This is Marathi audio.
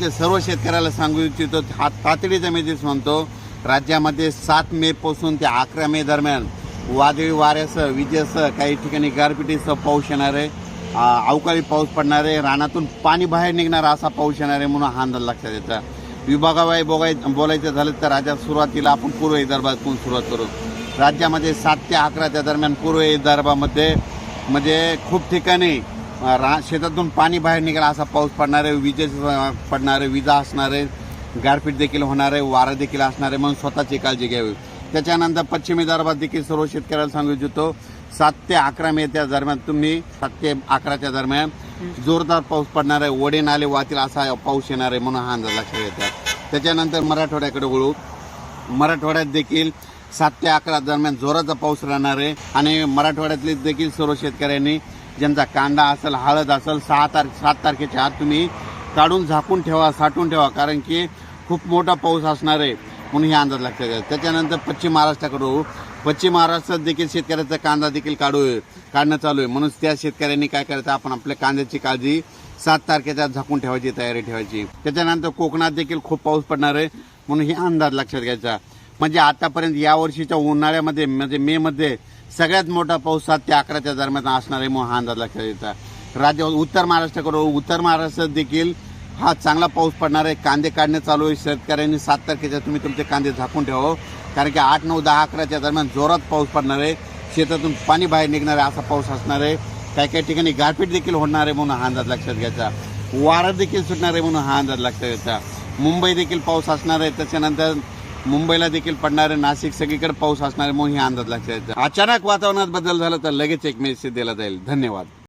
ते सर्व शेतकऱ्याला सांगू इच्छितो हा तातडीचा मेसेज म्हणतो राज्यामध्ये सात मे पासून ते अकरा मे दरम्यान वादळी वाऱ्यासह विजेसह काही ठिकाणी गारपिटीसह पाऊस येणार आहे. अवकाळी पाऊस पडणार आहे. रानातून पाणी बाहेर निघणार असा पाऊस येणार आहे म्हणून हा अंदाज लक्षात येतात विभागाबाई बोगाय बोलायचं झालं तर राज्यात सुरुवातीला आपण पूर्व विदर्भातून सुरुवात करू. राज्यामध्ये सात ते अकराच्या दरम्यान पूर्व विदर्भामध्ये म्हणजे खूप ठिकाणी रा शेतातून पाणी बाहेर निघाला असा पाऊस पडणार आहे विजेस पडणार आहे विजा असणार आहे गारपीट देखील होणार आहे वारा देखील असणार आहे म्हणून स्वतःची काळजी घ्यावी. त्याच्यानंतर पश्चिम विदर्भात देखील सर्व शेतकऱ्याला सांगू इच्छितो सात ते अकरा मे त्या दरम्यान तुम्ही सात ते अकराच्या दरम्यान जोरदार पाऊस पडणार आहे वडे नाले वाहतील असा पाऊस येणार आहे म्हणून हा अंदाज लक्षात येतात त्याच्यानंतर मराठवाड्याकडे वळू. मराठवाड्यात देखील सात ते अकरा दरम्यान जोराचा पाऊस राहणार आहे आणि मराठवाड्यातले देखील सर्व शेतकऱ्यांनी ज्यांचा कांदा असेल हळद असेल सहा तारखे सात तारखेच्या आत तुम्ही काढून झाकून ठेवा साठवून ठेवा कारण की खूप मोठा पाऊस असणार आहे म्हणून हे अंदाज लक्षात घ्या. त्याच्यानंतर पश्चिम महाराष्ट्राकडून पश्चिम महाराष्ट्रात देखील शेतकऱ्याचा कांदा देखील काढू काढणं चालू आहे. म्हणून त्या शेतकऱ्यांनी काय करायचं आपण आपल्या कांद्याची काळजी सात तारखेच्या झाकून ठेवायची तयारी ठेवायची. त्याच्यानंतर कोकणात देखील खूप पाऊस पडणार आहे म्हणून हे अंदाज लक्षात घ्यायचा. म्हणजे आतापर्यंत या वर्षीच्या उन्हाळ्यामध्ये म्हणजे मे मध्ये सगळ्यात मोठा पाऊस सात ते अकराच्या दरम्यान असणार आहे म्हणून हा अंदाज लक्षात येतात राज्य उत्तर महाराष्ट्राकडून उत्तर महाराष्ट्रात देखील हा चांगला पाऊस पडणार आहे. कांदे काढणे चालू आहे. शेतकऱ्यांनी सात तारखेच्या तुम्ही तुमचे कांदे झाकून ठेवा हो. कारण की आठ नऊ दहा अकराच्या दरम्यान जोरात पाऊस पडणार आहे. शेतातून पाणी बाहेर निघणार आहे असा पाऊस असणार आहे. काही काही ठिकाणी गारपीट देखील होणार आहे म्हणून हा अंदाज लक्षात घ्यायचा. वारा देखील सुटणार आहे म्हणून हा अंदाज लक्षात घ्यायचा मुंबई देखील पाऊस असणार आहे. त्याच्यानंतर मुंबईला देखील पडणारे नाशिक सगळीकडे पाऊस असणारे म्हणून हे अंदाज लक्षात घ्यायचा अचानक वातावरणात बदल झाला तर लगेच एक मेसेज दिला जाईल. धन्यवाद.